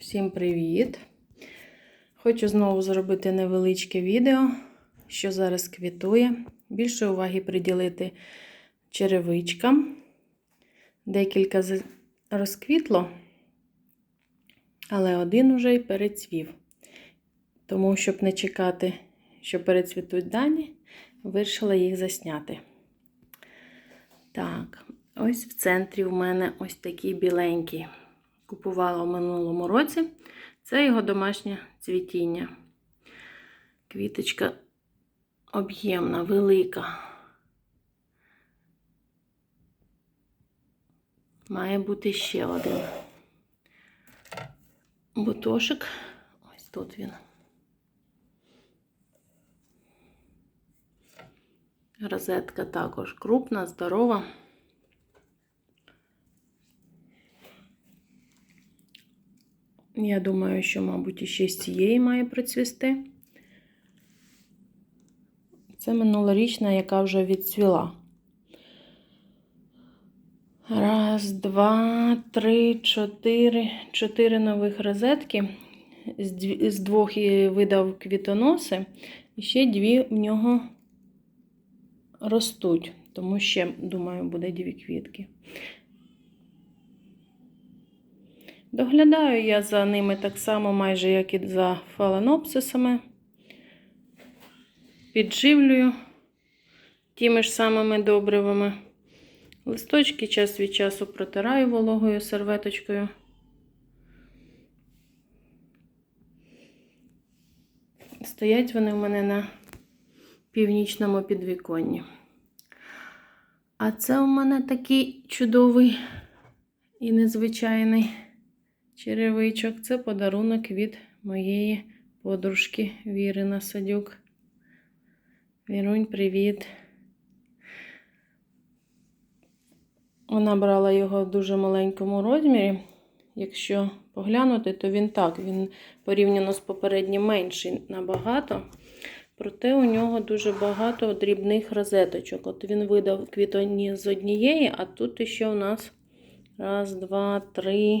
Всім привіт! Хочу знову зробити невеличке відео, що зараз квітує. Більше уваги приділити черевичкам. Декілька розквітло, але один уже й перецвів. Тому, щоб не чекати, що перецвітуть дані, вирішила їх засняти. Так, ось в центрі у мене ось такий біленький. Купувала в минулому році. Це його домашнє цвітіння. Квіточка об'ємна, велика. Має бути ще один бутошик. Ось тут він. Розетка також крупна, здорова. Я думаю, що, мабуть, іще з цієї має процвісти. Це минулорічна, яка вже відцвіла. Раз, два, три, чотири. Чотири нових розетки. З двох видав квітоноси. І ще дві в нього ростуть. Тому ще, думаю, буде дві квітки. Доглядаю я за ними так само, майже як і за фаленопсисами. Підживлюю тими ж самими добривами. Листочки час від часу протираю вологою серветочкою. Стоять вони в мене на північному підвіконні. А це у мене такий чудовий і незвичайний черевичок. Це подарунок від моєї подружки Віри Насадюк. Вірунь, привіт. Вона брала його в дуже маленькому розмірі. Якщо поглянути, то він так, він порівняно з попереднім менший набагато. Проте у нього дуже багато дрібних розеточок. От він видав квітоні з однієї, а тут ще у нас раз, два, три,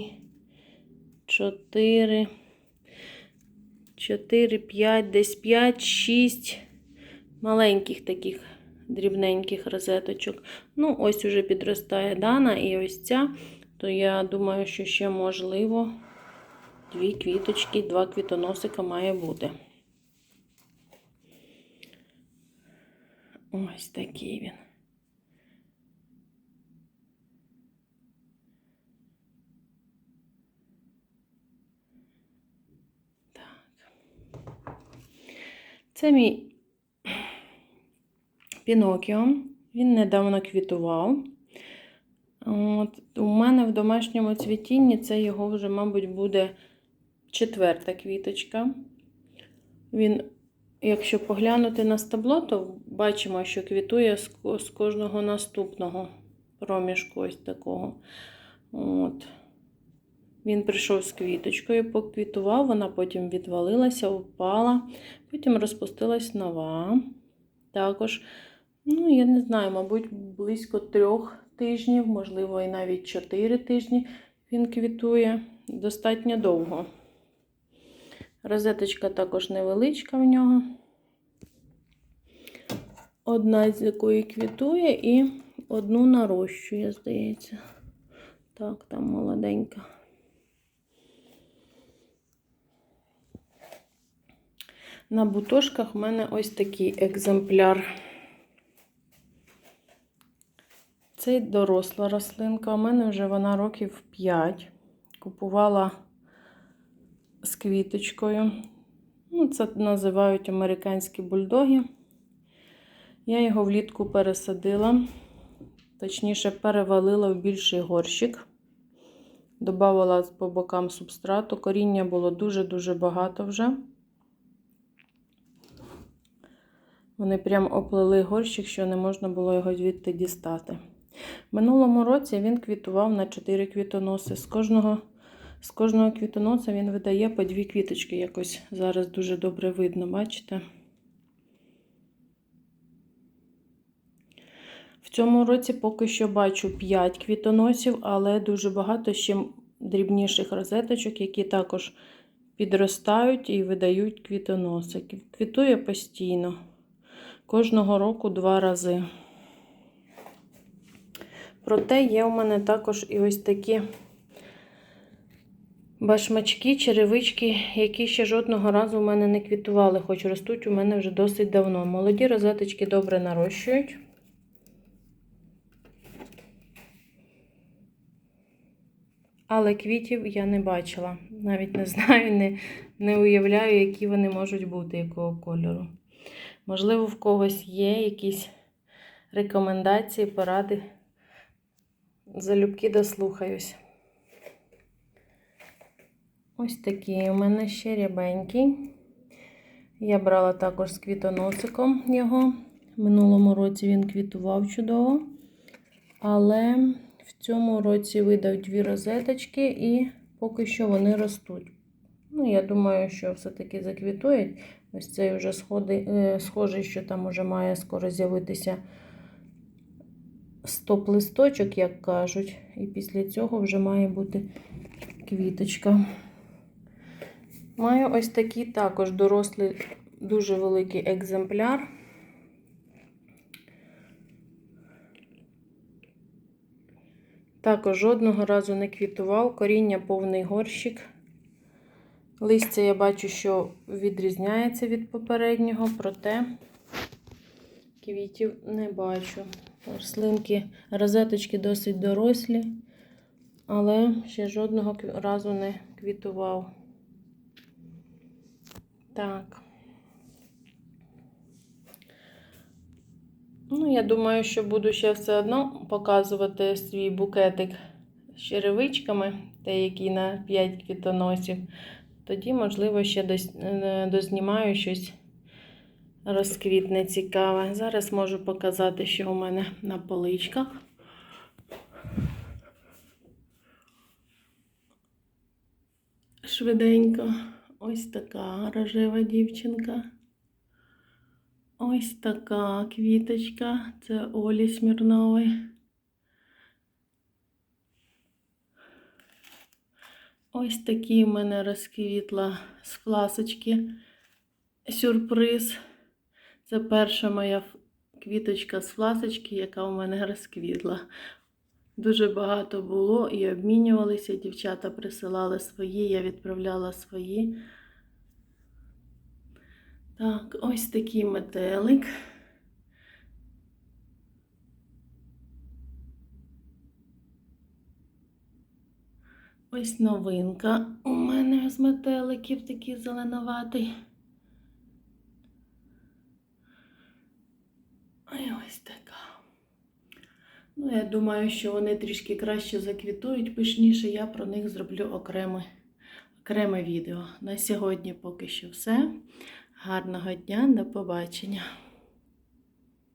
чотири, чотири, п'ять, десь п'ять, шість маленьких таких дрібненьких розеточок. Ну, ось уже підростає дана і ось ця, то я думаю, що ще можливо дві квіточки, два квітоносика має бути. Ось такий він. Так. Це мій Пінокіо. Він недавно квітував. От, у мене в домашньому цвітінні це його вже, мабуть, буде четверта квіточка. Він, якщо поглянути на стебло, то бачимо, що квітує з кожного наступного проміжку ось такого. От. Він прийшов з квіточкою, поквітував, вона потім відвалилася, впала, потім розпустилась нова. Також, ну, я не знаю, мабуть, близько трьох тижнів, можливо, і навіть чотири тижні він квітує достатньо довго. Розеточка також невеличка в нього. Одна з якої квітує і одну нарощує, здається. Так, там молоденька. На бутошках в мене ось такий екземпляр. Це доросла рослинка. У мене вже вона років 5. Купувала з квіточкою. Ну, це називають американські бульдоги. Я його влітку пересадила, точніше, перевалила в більший горщик. Добавила по бокам субстрату. Коріння було дуже-дуже багато вже. Вони прям оплели горщик, що не можна було його звідти дістати. Минулому році він квітував на 4 квітоноси. З кожного, з кожного квітоноса він видає по дві квіточки. Якось зараз дуже добре видно, бачите? В цьому році поки що бачу 5 квітоносів, але дуже багато ще дрібніших розеточок, які також підростають і видають квітоносики. Квітує постійно. Кожного року два рази. Проте є у мене також і ось такі башмачки, черевички, які ще жодного разу у мене не квітували, хоч ростуть у мене вже досить давно. Молоді розеточки добре нарощують. Але квітів я не бачила. Навіть не знаю, не, не уявляю, які вони можуть бути, якого кольору. Можливо, в когось є якісь рекомендації, поради. Залюбки дослухаюсь. Ось такий у мене ще рябенький. Я брала також з квітоносиком його. В минулому році він квітував чудово. Але в цьому році видав дві розеточки і поки що вони ростуть. Ну, я думаю, що все-таки заквітують. Ось цей вже сходи, е, схожий, що там уже має скоро з'явитися стоп листочок, як кажуть. І після цього вже має бути квіточка. Маю ось такий також дорослий, дуже великий екземпляр. Також жодного разу не квітував, коріння повний горщик. Листя я бачу, що відрізняється від попереднього, проте квітів не бачу. Рослинки, розеточки досить дорослі, але ще жодного разу не квітував. Так. Ну, я думаю, що буду ще все одно показувати свій букетик з черевичками, те, який на 5 квітоносів. Тоді, можливо, ще дознімаю щось розквітне цікаве. Зараз можу показати, що у мене на поличках. Швиденько. Ось така рожева дівчинка. Ось така квіточка. Це Олі Смірнової. Ось такі в мене розквітла з фласочки сюрприз. Це перша моя квіточка з фласочки, яка у мене розквітла. Дуже багато було і обмінювалися. Дівчата присилали свої, я відправляла свої. Так, ось такий метелик. Ось новинка у мене з метеликів такий зеленуватий. Ой, ось така. Ну, я думаю, що вони трішки краще заквітують пишніше. Я про них зроблю окреме, окреме відео. На сьогодні поки що все. Гарного дня, до побачення!